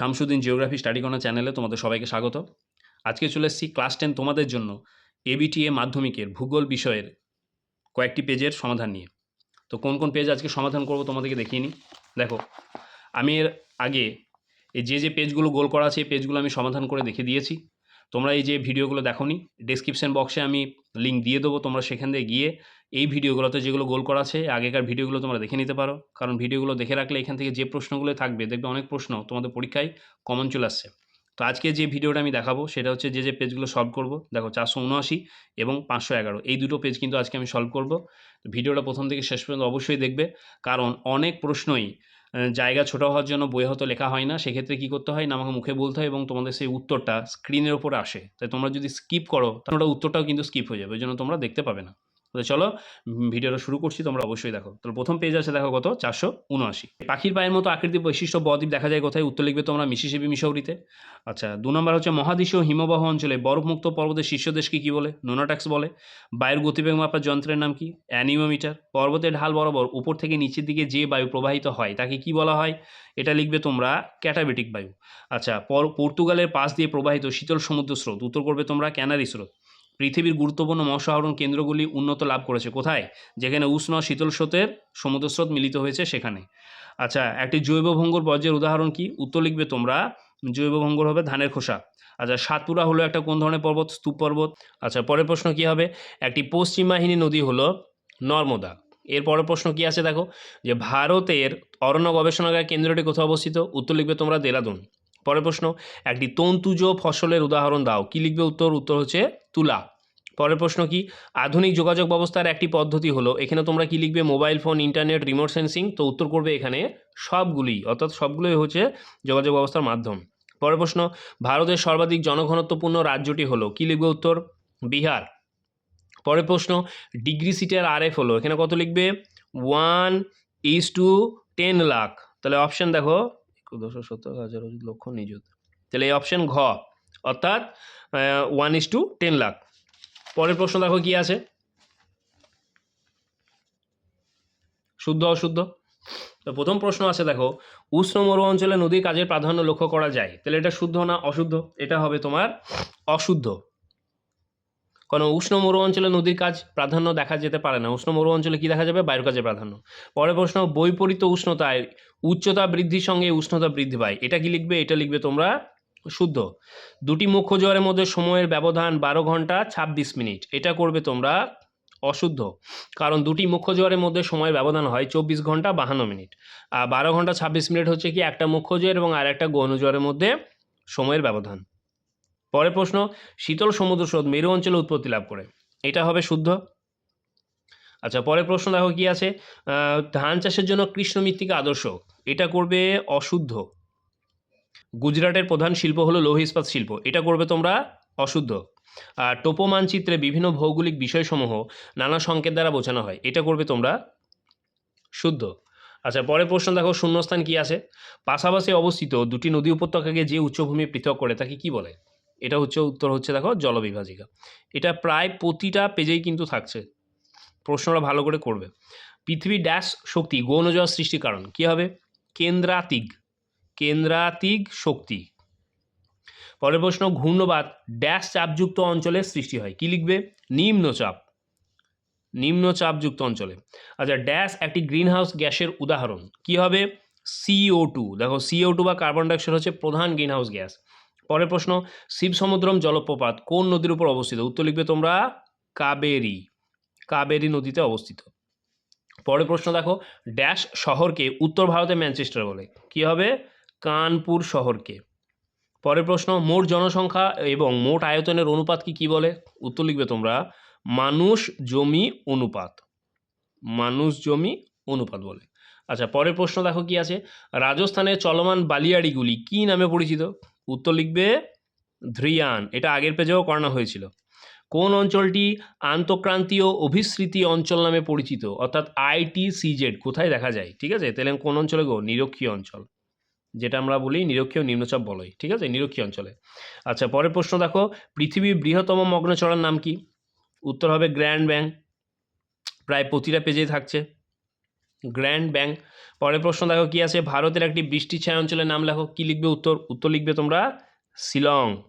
Shamsuddin geography study corner চ্যানেলে তোমাদের সবাইকে স্বাগত। আজকে চলে এসেছি ক্লাস টেন তোমাদের জন্য এবিটিএ মাধ্যমিকের ভূগোল বিষয়ের কয়েকটি পেজের সমাধান নিয়ে। তো কোন কোন পেজ আজকে সমাধান করব তোমাদেরকে দেখিয়ে নিই। দেখো, আমি এর আগে এই যে যে পেজগুলো গোল করা আছে, এই পেজগুলো আমি সমাধান করে দেখে দিয়েছি। তোমরা এই যে ভিডিওগুলো দেখো নি ডেসক্রিপশন বক্সে আমি লিঙ্ক দিয়ে দেবো, তোমরা সেখান থেকে গিয়ে এই ভিডিওগুলোতে যেগুলো গোল করা আছে, আগেকার ভিডিওগুলো তোমরা দেখে নিতে পারো। কারণ ভিডিওগুলো দেখে রাখলে এখান থেকে যে প্রশ্নগুলো থাকবে, দেখবে অনেক প্রশ্ন তোমাদের পরীক্ষায় কমন চলে আসছে। তো আজকে যে ভিডিওটা আমি দেখাবো, সেটা হচ্ছে যে যে পেজগুলো সলভ করব, দেখো চারশো উনআশি এবং পাঁচশো এগারো। এই দুটো পেজ কিন্তু আজকে আমি সলভ করব। ভিডিওটা প্রথম থেকে শেষ পর্যন্ত অবশ্যই দেখবে। কারণ অনেক প্রশ্নই জায়গা ছোটো হওয়ার জন্য বই হয়তো লেখা হয় না, সেক্ষেত্রে কী করতে হয়? না, আমাকে মুখে বলতে হয় এবং তোমাদের সেই উত্তরটা স্ক্রিনের ওপরে আসে। তাই তোমরা যদি স্কিপ করো, তাহলে ওটা উত্তরটাও কিন্তু স্কিপ হয়ে যাবে, ওই জন্য তোমরা দেখতে পাবে না। তো চলো ভিডিওটা শুরু করছি, তোমরা অবশ্যই দেখো। তাহলে প্রথম পেজ আছে, দেখো কত, চারশো উনআশি। পাখির পায়ের মতো আকৃতি বৈশিষ্ট্য বদ্বীপ দেখা যায় কোথায়? উত্তর লিখবে তোমরা মিসিসিপি মিশৌরিতে আচ্ছা দু নম্বর হচ্ছে মহাদেশীয় হিমবাহ অঞ্চলে বরফমুক্ত পর্বতের শীর্ষদেশকে কী বলে? নোনাট্যাক্স বলে। বায়ুর গতিবেগ মাপার যন্ত্রের নাম কি? অ্যানিমোমিটার পর্বতের ঢাল বরাবর উপর থেকে নিচের দিকে যে বায়ু প্রবাহিত হয়, তাকে কি বলা হয়? এটা লিখবে তোমরা ক্যাটাবেটিক বায়ু। আচ্ছা পর- পর্তুগালের পাশ দিয়ে প্রবাহিত শীতল সমুদ্র স্রোত। উত্তর করবে তোমরা ক্যানারি স্রোত। পৃথিবীর গুরুত্বপূর্ণ মহাসাহরণ কেন্দ্রগুলি উন্নত লাভ করেছে। কোথায়? যেখানে উষ্ণ শীতল স্রোতের সমুদ্র স্রোত মিলিত হয়েছে সেখানে। আচ্ছা একটি জৈব ভঙ্গুর বর্জ্যের উদাহরণ কি? উত্তর লিখবে তোমরা, জৈব ভঙ্গুর হবে ধানের খোসা। আচ্ছা সাতপুরা হলো একটা কোন ধরনের পর্বত? স্তূপ পর্বত। আচ্ছা পরের প্রশ্ন কি হবে? একটি পশ্চিমাহিনী নদী হলো নর্মদা। এর পরের প্রশ্ন কি আছে দেখো? যে ভারতের অরণ্য গবেষণাগার কেন্দ্রটি কোথায় অবস্থিত? উত্তর লিখবে তোমরা দেরাদুন। পরের প্রশ্ন, একটি তন্তুজ ফসলের উদাহরণ দাও। কি লিখবে? উত্তর উত্তর হচ্ছে তুলা। পরের প্রশ্ন কি? আধুনিক যোগাযোগ ব্যবস্থার একটি পদ্ধতি হলো, এখানে তোমরা কি লিখবে? Mobile phone, internet, remote sensing. তো উত্তর করবে এখানে সবগুলি, অর্থাৎ সবগুলোই হচ্ছে যোগাযোগ ব্যবস্থার মাধ্যম। পরের প্রশ্ন, ভারতের সর্বাধিক জনঘনত্বপূর্ণ রাজ্যটি হলো, কি লিখবে? উত্তর, বিহার। পরের প্রশ্ন, ডিগ্রি সিটের আরএফ হলো, এখানে কত লিখবে? One is two ten lakh. তাহলে অপশন দেখো একুশশো সত্তর হাজার লক্ষ নিযুত। তাহলে এই অপশন ঘ, অর্থাৎ one is two ten lakh পরের প্রশ্ন দেখো কি আছে? শুদ্ধ, অশুদ্ধ? তো প্রথম প্রশ্ন আছে দেখো, উষ্ণ মরু অঞ্চলে নদীর কাজের প্রাধান্য লক্ষ্য করা যায়। তাহলে এটা শুদ্ধ না অশুদ্ধ? এটা হবে তোমার অশুদ্ধ। কারণ উষ্ণ মরু অঞ্চলে নদীর কাজ প্রাধান্য দেখা যেতে পারে না। উষ্ণ মরু অঞ্চলে কি দেখা যাবে? বায়ুর কাজে প্রাধান্য। পরের প্রশ্ন, বৈপরীত উষ্ণতায় উচ্চতা বৃদ্ধির সঙ্গে উষ্ণতা বৃদ্ধি পায়। এটা কি লিখবে? এটা লিখবে তোমরা শুদ্ধ। দুটি মুখ্য জোয়ারের মধ্যে সময়ের ব্যবধান বারো ঘণ্টা ছাব্বিশ মিনিট। এটা করবে তোমরা অশুদ্ধ। কারণ দুটি মুখ্য জোয়ারের মধ্যে সময় ব্যবধান হয় চব্বিশ ঘণ্টা বাহান্ন মিনিট। আর বারো ঘণ্টা ছাব্বিশ মিনিট হচ্ছে কি একটা মুখ্য জোয়ার এবং আর একটা গৌণ জোয়ারের মধ্যে সময়ের ব্যবধান। পরের প্রশ্ন, শীতল সমুদ্র স্রোত মেরু অঞ্চলে উৎপত্তি লাভ করে। এটা হবে শুদ্ধ। আচ্ছা পরের প্রশ্ন দেখো কি আছে? ধান চাষের জন্য কৃষ্ণ মৃত্তিকা আদর্শ, এটা করবে অশুদ্ধ। গুজরাটের প্রধান শিল্প হলো লৌহ ইস্পাত শিল্প, এটা করবে তোমরা অশুদ্ধ। আর টোপো মানচিত্রে বিভিন্ন ভৌগোলিক বিষয়সমূহ নানা সংকেত দ্বারা বোঝানো হয়, এটা করবে তোমরা শুদ্ধ। আচ্ছা পরের প্রশ্ন দেখো, শূন্যস্থান কি আছে? পাশাপাশি অবস্থিত দুটি নদী উপত্যকাকে যে উচ্চভূমি পৃথক করে, তাকে কি বলে? এটা হচ্ছে উত্তর হচ্ছে দেখো জলবিভাজিকা। এটা প্রায় প্রতিটা পেজেই কিন্তু থাকছে। প্রশ্নটা ভালো করে করবে। পৃথিবী ড্যাশ শক্তি গৌণজল সৃষ্টির কারণ কী হবে? কেন্দ্রাতিক কেন্দ্রাতিক শক্তি। পরের প্রশ্ন, ঘূর্ণবাদ ড্যাশ চাপযুক্ত অঞ্চলে সৃষ্টি হয়। কি লিখবে? নিম্নচাপ। নিম্নচাপযুক্ত অঞ্চলে। আচ্ছা ড্যাশ একটি গ্রিনহাউস গ্যাসের উদাহরণ। কি হবে? সিও টু দেখো সিও টু বা কার্বন ডাইঅক্সাইড হচ্ছে প্রধান গ্রিনহাউস গ্যাস পরের প্রশ্ন, শিব সমুদ্রম জলপ্রপাত কোন নদীর উপর অবস্থিত? উত্তর লিখবে তোমরা, কাবেরী। কাবেরী নদীতে অবস্থিত। পরের প্রশ্ন দেখো, ড্যাশ শহরকে উত্তর ভারতে ম্যানচেস্টার বলে। কি হবে? কানপুর শহরকে। পরের প্রশ্ন, মোট জনসংখ্যা এবং মোট আয়তনের অনুপাত কি কি বলে? উত্তর লিখবে তোমরা, মানুষ জমি অনুপাত। মানুষ জমি অনুপাত বলে। আচ্ছা পরের প্রশ্ন দেখো কি আছে? রাজস্থানের চলমান বালিয়াড়িগুলি কি নামে পরিচিত? উত্তর লিখবে ধ্রিয়ান এটা আগের পেজেও করানো হয়েছিল। কোন অঞ্চলটি আন্তঃক্রান্তীয় অভিস্মৃতি অঞ্চল নামে পরিচিত? অর্থাৎ আইটিসিজেড কোথায় দেখা যায়? ঠিক আছে? তাহলে কোন অঞ্চলে গো? নিরক্ষীয় অঞ্চল। যেটা আমরা বলি নিরক্ষীয় নিম্নচাপ বলয়। ঠিক আছে? নিরক্ষীয় অঞ্চলে। আচ্ছা পরের প্রশ্ন দেখো, পৃথিবীর বৃহত্তম মগ্নচড়ার নাম কি? উত্তর হবে গ্র্যান্ড ব্যাং। প্রায় প্রতিটা পেজেই থাকছে। গ্র্যান্ড ব্যাংক পরের প্রশ্ন দেখো, কি আছে? ভারতের একটি বৃষ্টি ছায়া অঞ্চলের নাম লেখো। কি লিখবে? উত্তর উত্তর লিখবে তোমরা শিলং।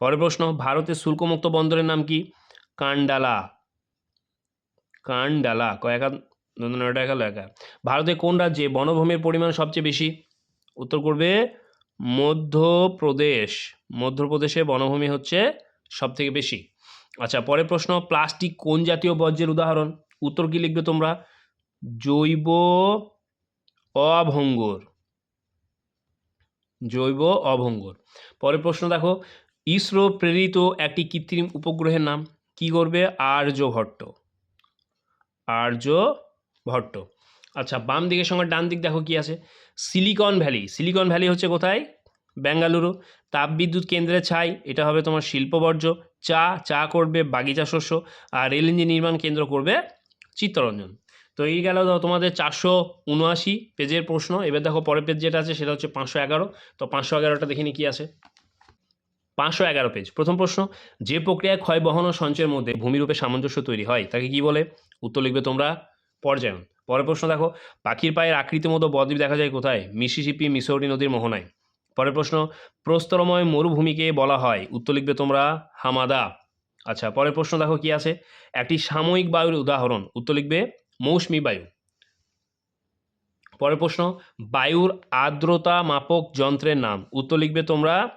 পরের প্রশ্ন, ভারতের শুল্কমুক্ত বন্দরের নাম কি? কান্ডালা। কান্ডালা কয়েকা নয়টা একা। ভারতে কোন রাজ্যে বনভূমির পরিমাণ সবচেয়ে বেশি? উত্তর করবে, মধ্যপ্রদেশ। মধ্যপ্রদেশে বনভূমি হচ্ছে সব থেকে বেশি। আচ্ছা পরের প্রশ্ন, প্লাস্টিক কোন জাতীয় বর্জ্যের উদাহরণ? উত্তর কি লিখবে তোমরা? জৈব অভঙ্গুর। জৈব অভঙ্গুর। পরের প্রশ্ন দেখো, ইসরো প্রেরিত একটি কৃত্রিম উপগ্রহের নাম কি করবে? আর্যভট্ট আর্যভট্ট আচ্ছা বাম দিকের সঙ্গে ডান দিক দেখো কি আছে? Silicon valley. সিলিকন ভ্যালি হচ্ছে কোথায়? বেঙ্গালুরু। তাপবিদ্যুৎ কেন্দ্রে ছাই। এটা হবে তোমার শিল্প বর্জ্য চা চা করবে বাগিচা শস্য। আর রেল ইঞ্জিন নির্মাণ কেন্দ্র করবে চিত্তরঞ্জন। তো এই গেল তোমাদের চারশো উনআশি পেজের প্রশ্ন। এবার দেখো পরের পেজ যেটা আছে সেটা হচ্ছে পাঁচশো এগারো। তো পাঁচশো এগারোটা দেখিনি কি আছে? পাঁচশো এগারো পেজ প্রথম প্রশ্ন, যে প্রক্রিয়ায় ক্ষয় বহন ও সঞ্চয়ের মধ্যে ভূমিরূপে সামঞ্জস্য তৈরি হয়, তাকে কি বলে? উত্তর লিখবে তোমরা পর্যায়ন। পরের প্রশ্ন দেখো, পাখির পায়ের আকৃতির মতো বদ্বীপ দেখা যায় কোথায়? মিসিসিপি, মিসৌরি নদীর মোহনায়। পরের প্রশ্ন, প্রস্তরময় মরুভূমিকে বলা হয়, উত্তর লিখবে তোমরা হামাদা। আচ্ছা পরের প্রশ্ন দেখো কি আছে? একটি সাময়িক বায়ুর উদাহরণ, উত্তর লিখবে মৌসুমী বায়ু। পরের প্রশ্ন, বায়ুর আর্দ্রতা মাপক যন্ত্রের নাম। উত্তর লিখবে তোমরা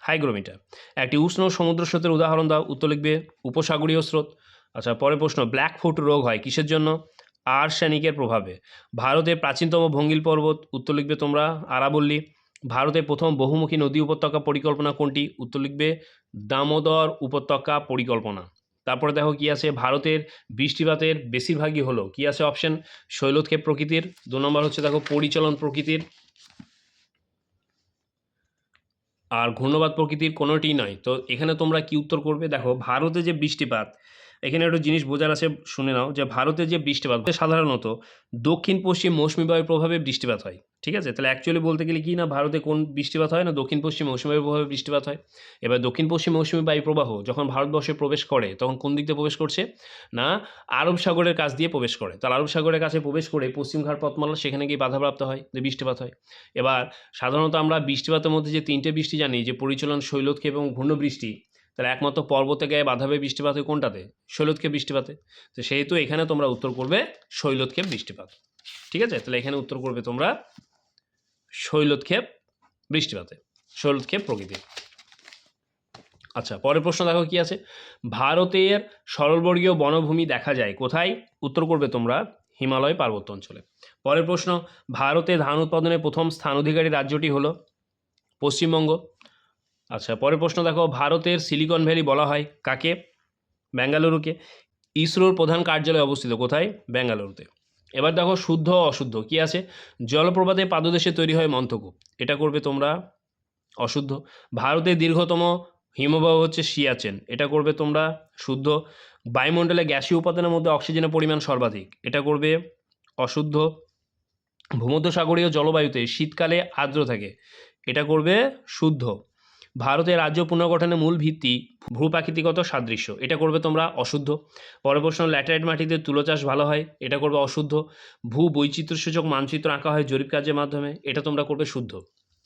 হাইগ্রোমিটার। একটি উষ্ণ সমুদ্র স্রোতের উদাহরণ দাও, উত্তর লিখবে উপসাগরীয় স্রোত। আচ্ছা পরের প্রশ্ন, ব্ল্যাক ফুট রোগ হয় কিসের জন্য? আর্সেনিকের প্রভাবে। ভারতের প্রাচীনতম ভঙ্গিল পর্বত, উত্তর লিখবে তোমরা আরাবল্লী। ভারতের প্রথম বহুমুখী নদী উপত্যকা পরিকল্পনা কোনটি? উত্তর লিখবে দামোদর উপত্যকা পরিকল্পনা। তারপরে দেখো কি আছে, ভারতের বৃষ্টিপাতের বেশিরভাগই হলো, কি আছে অপশন শৈলোৎক্ষেপ প্রকৃতির, দু নম্বর হচ্ছে দেখো পরিচলন প্রকৃতির। আর ঘূর্ণবাদ প্রকৃতির কোনোটি নয়। তো এখানে তোমরা কি উত্তর করবে? দেখো, ভারতে যে বৃষ্টিপাত এখানে একটু জিনিস বোঝার আছে, শুনে নাও যে ভারতে যে বৃষ্টিপাত সাধারণত দক্ষিণ পশ্চিম মৌসুমী বায়ুর প্রভাবে বৃষ্টিপাত হয়, ঠিক আছে? তাহলে অ্যাকচুয়ালি বলতে গেলে কি না, ভারতে কোন বৃষ্টিপাত হয় না, দক্ষিণ পশ্চিম মৌসুমী বায়ুর প্রভাবে বৃষ্টিপাত হয়। এবার দক্ষিণ পশ্চিম মৌসুমী বায়ু প্রবাহ যখন ভারতবর্ষে প্রবেশ করে, তখন কোন দিক দিয়ে প্রবেশ করছে? না, আরব সাগরের কাছ দিয়ে প্রবেশ করে। তাহলে আরব সাগরের কাছে প্রবেশ করে পশ্চিমঘাট পথমালা সেখানে গিয়ে বাধাপ্রাপ্ত হয় যে বৃষ্টিপাত হয়। এবার সাধারণত আমরা বৃষ্টিপাতের মধ্যে যে তিনটে বৃষ্টি জানি, যে পরিচলন শৈলোৎক্ষেপ এবং ঘূর্ণবৃষ্টি তাহলে একমাত্র পর্বতে গায়ে বাঁধাবে বৃষ্টিপাত কোনটাতে? শৈলোৎক্ষেপ বৃষ্টিপাতে। তো সেহেতু এখানে তোমরা উত্তর করবে শৈলোৎক্ষেপ বৃষ্টিপাত। ঠিক আছে? তাহলে এখানে উত্তর করবে তোমরা শৈলোৎক্ষেপ বৃষ্টিপাতে শৈলোৎক্ষেপ প্রকৃতি আচ্ছা পরের প্রশ্ন দেখো কি আছে? ভারতের সরলবর্গীয় বনভূমি দেখা যায় কোথায়? উত্তর করবে তোমরা হিমালয় পার্বত্য অঞ্চলে। পরের প্রশ্ন, ভারতে ধান উৎপাদনের প্রথম স্থান অধিকারী রাজ্যটি হলো পশ্চিমবঙ্গ। আচ্ছা পরের প্রশ্ন দেখো, ভারতের সিলিকন ভ্যালি বলা হয় কাকে? ব্যাঙ্গালুরুকে। ইসরোর প্রধান কার্যালয় অবস্থিত কোথায়? ব্যাঙ্গালুরুতে। এবার দেখো, শুদ্ধ অশুদ্ধ, কি আছে? জলপ্রপাতে পাদদেশে তৈরি হয় মন্থকূপ এটা করবে তোমরা অশুদ্ধ। ভারতের দীর্ঘতম হিমবাহ হচ্ছে সিয়াচেন, এটা করবে তোমরা শুদ্ধ। বায়ুমণ্ডলে গ্যাসীয় উপাদানের মধ্যে অক্সিজেনের পরিমাণ সর্বাধিক, এটা করবে অশুদ্ধ। ভূমধ্যসাগরীয় জলবায়ুতে শীতকালে আর্দ্র থাকে, এটা করবে শুদ্ধ। ভারতের রাজ্য পুনর্গঠনের মূল ভিত্তি ভূপ্রাকৃতিগত সাদৃশ্য। এটা করবে তোমরা অশুদ্ধ। পরের প্রশ্ন, ল্যাটারাইট মাটিতে তুলো চাষ ভালো হয়? এটা করবে অশুদ্ধ। ভূ বৈচিত্র্যসূচক মানচিত্র আঁকা হয় জরিপ কাজের মাধ্যমে। এটা তোমরা করবে শুদ্ধ।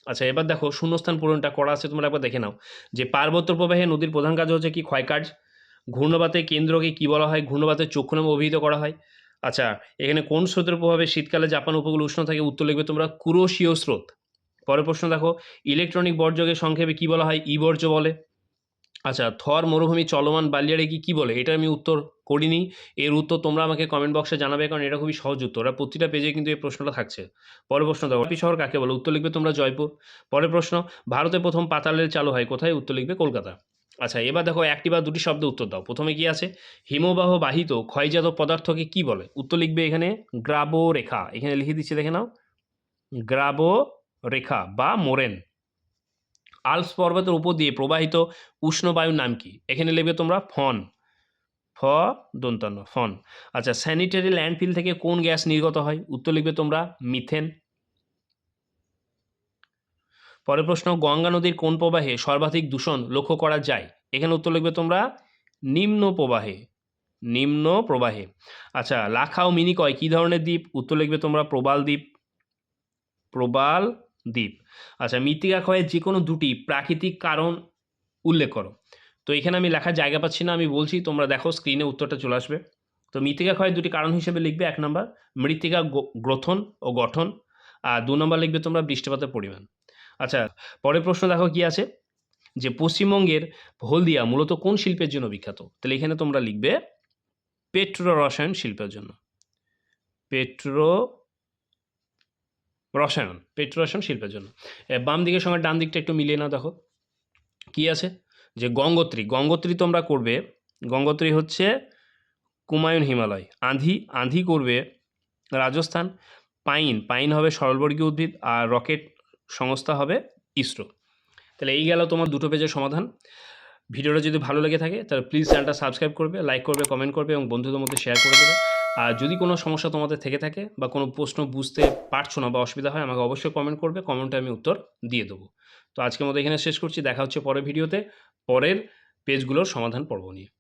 আচ্ছা এবার দেখো শূন্যস্থান পূরণটা করা আছে, তোমরা একবার দেখে নাও। যে পার্বত্য প্রবাহে নদীর প্রধান কাজ হচ্ছে কি? ক্ষয়কাজ ঘূর্ণবাতের কেন্দ্রকে কি বলা হয়? ঘূর্ণবাতের চক্ষু নামে অভিহিত করা হয়। আচ্ছা এখানে কোন স্রোতের প্রভাবে শীতকালে জাপান উপকূল উষ্ণ থাকে? উত্তর লিখবে তোমরা কুরোশীয় স্রোত। পরের প্রশ্ন দেখো ইলেকট্রনিক বর্জ্যকে সংক্ষেপে কি বলা হয়? ই বর্জ্য বলে। আচ্ছা থর মরুভূমি চলমান বালিয়ারে কি কি বলে? এটা আমি উত্তর করিনি। এর উত্তর তোমরা আমাকে কমেন্ট বক্সে জানাবে, কারণ এটা খুবই সহজ উত্তর। আর প্রতিটা পেজে কিন্তু এই প্রশ্নটা থাকছে। পরের প্রশ্ন দেখো গোলাপি শহর কাকে বলে? উত্তর লিখবে তোমরা জয়পুর। পরের প্রশ্ন, ভারতে প্রথম পাতাল রেল চালু হয় কোথায়? উত্তর লিখবে কলকাতা। আচ্ছা এবার দেখো, একটি বা দুটি শব্দ উত্তর দাও। প্রথমে কি আছে? হিমবাহ বাহিত ক্ষয়জাত পদার্থকে কি বলে? উত্তর লিখবে এখানে গ্রাবো রেখা এখানে লিখে দিচ্ছে, দেখে নাও। গ্রাবো রেখা বা মোরেন। আলপস পর্বতের উপর দিয়ে প্রবাহিত উষ্ণ বায়ুর নাম কি? এখানে লিখবে তোমরা ফন। ফ, দন্তান্ন, ফন। আচ্ছা স্যানিটারি ল্যান্ডফিল থেকে কোন গ্যাস নির্গত হয়? উত্তর লিখবে তোমরা মিথেন। পরের প্রশ্ন, গঙ্গা নদীর কোন প্রবাহে সর্বাধিক দূষণ লক্ষ্য করা যায়? এখানে উত্তর লিখবে তোমরা নিম্ন প্রবাহে নিম্ন প্রবাহে। আচ্ছা লাখা ও মিনিকয়, কী ধরনের দ্বীপ? উত্তর লিখবে তোমরা প্রবাল দ্বীপ। প্রবাল দ্বীপ। আচ্ছা মৃত্তিকা ক্ষয়ের যে কোনো দুটি প্রাকৃতিক কারণ উল্লেখ করো। তো এখানে আমি লেখার জায়গা পাচ্ছি না, আমি বলছি, তোমরা দেখো স্ক্রিনে উত্তরটা চলে আসবে। তো মৃত্তিকা ক্ষয়ের দুটি কারণ হিসেবে লিখবে, এক নম্বর, মৃত্তিকা গ্রথন ও গঠন, আর দু নম্বর লিখবে তোমরা বৃষ্টিপাতের পরিমাণ। আচ্ছা পরের প্রশ্ন দেখো কি আছে? যে পশ্চিমবঙ্গের হলদিয়া মূলত কোন শিল্পের জন্য বিখ্যাত? তাহলে এখানে তোমরা লিখবে পেট্রো রসায়ন শিল্পের জন্য। পেট্রো রসায়ন পেট্রো রসায়ন শিল্পের জন্য। বাম দিকের সঙ্গে ডান দিকটা একটু মিলিয়ে না দেখো। কি আছে? যে গঙ্গোত্রী গঙ্গোত্রী তোমরা করবে, গঙ্গোত্রী হচ্ছে কুমায়ুন হিমালয়। আঁধি আঁধি করবে রাজস্থান। পাইন পাইন হবে সরলবর্গীয় উদ্ভিদ আর রকেট সংস্থা হবে ইসরো। তাহলে এই গেল তোমার দুটো পেজের সমাধান। ভিডিওটা যদি ভালো লেগে থাকে, তাহলে প্লিজ চ্যানেলটা সাবস্ক্রাইব করবে লাইক করবে কমেন্ট করবে এবং বন্ধুদের মধ্যে শেয়ার করে দেবে। আর যদি কোনো সমস্যা তোমাদের থেকে থাকে বা কোনো প্রশ্ন বুঝতে পারছ না বা অসুবিধা হয়, আমাকে অবশ্যই কমেন্ট করবে কমেন্টে আমি উত্তর দিয়ে দেবো। তো আজকের মতো এখানে শেষ করছি, দেখা হচ্ছে পরের ভিডিওতে পরের পেজগুলোর সমাধান পর্ব নিয়ে।